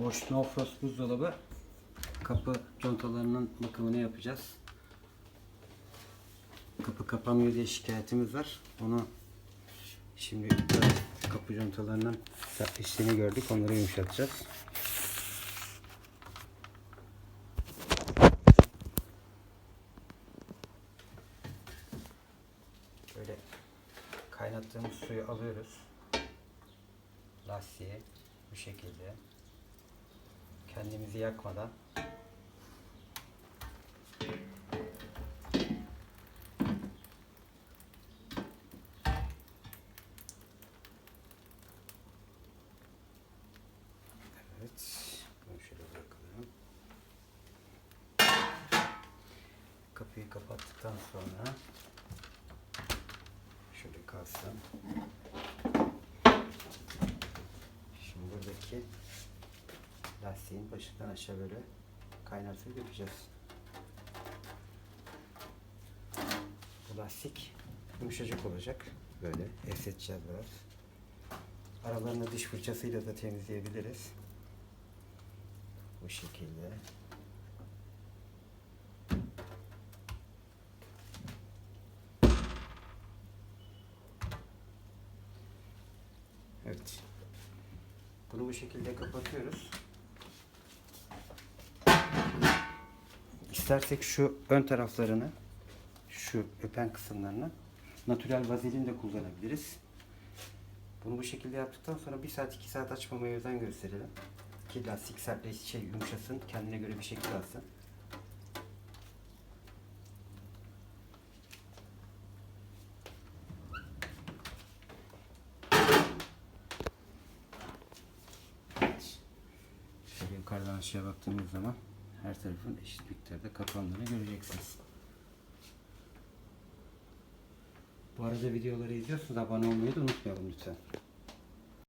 Bosch No Frost buzdolabı kapı contalarının bakımını yapacağız. Kapı kapanmıyor diye şikayetimiz var. Onu şimdi kapı contalarının sertleştiğini gördük. Onları yumuşatacağız. Böyle kaynattığımız suyu alıyoruz. Lastiğe bu şekilde kendimizi yakmadan Evet. Bunu şöyle bırakalım. Kapıyı kapattıktan sonra şöyle kalsın. Şimdi buradaki lastiğin başından aşağı böyle kaynatıp yapacağız. Bu lastik yumuşacık olacak. Böyle esneteceğiz biraz. Aralarını diş fırçasıyla da temizleyebiliriz. Bu şekilde. Evet. Bunu bu şekilde kapatıyoruz. İstersek şu ön taraflarını, şu öpen kısımlarını natürel vazelin de kullanabiliriz. Bunu bu şekilde yaptıktan sonra 1 saat 2 saat açmamaya özen gösterelim. Ki lastik sertleş şey yumuşasın, kendine göre bir şekil alsın. Şöyle yukarıdan aşağı baktığımız zaman her tarafın eşit miktarda kapandığını göreceksiniz. Bu arada videoları izliyorsunuz. Abone olmayı da unutmayalım lütfen.